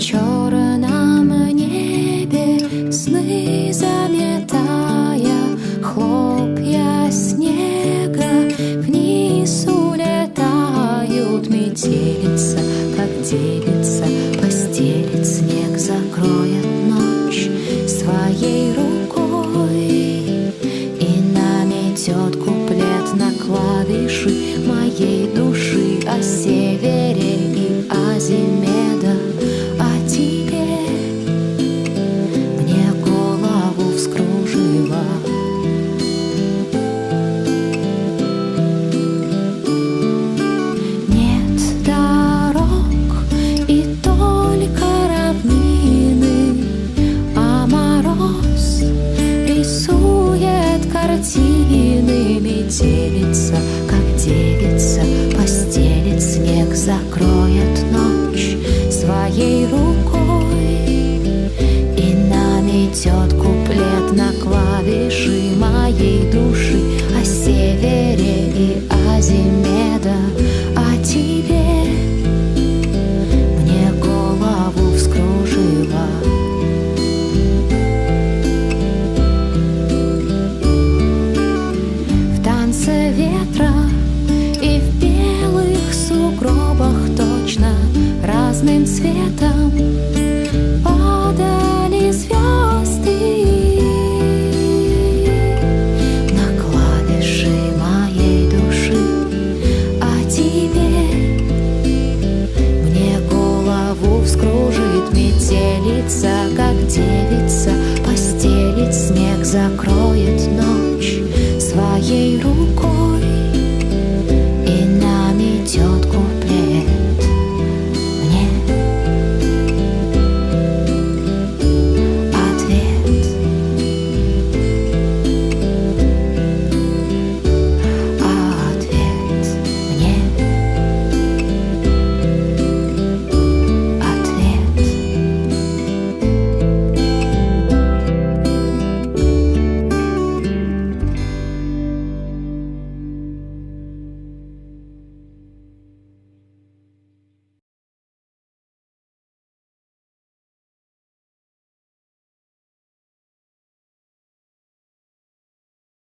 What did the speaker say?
черном небе сны заметая хлопья снега вниз улетают метелица, как делится постелит снег закроет ночь своей рукой и наметет куплет на клавиши моей души. Метелица, как девица, постелит снег, закроет ночь своей рукой и наметет куплет на падали звезды на клавиши моей души, а тебе мне голову вскружит метелица, как девица, постелит снег, закроет ночь своей рукой.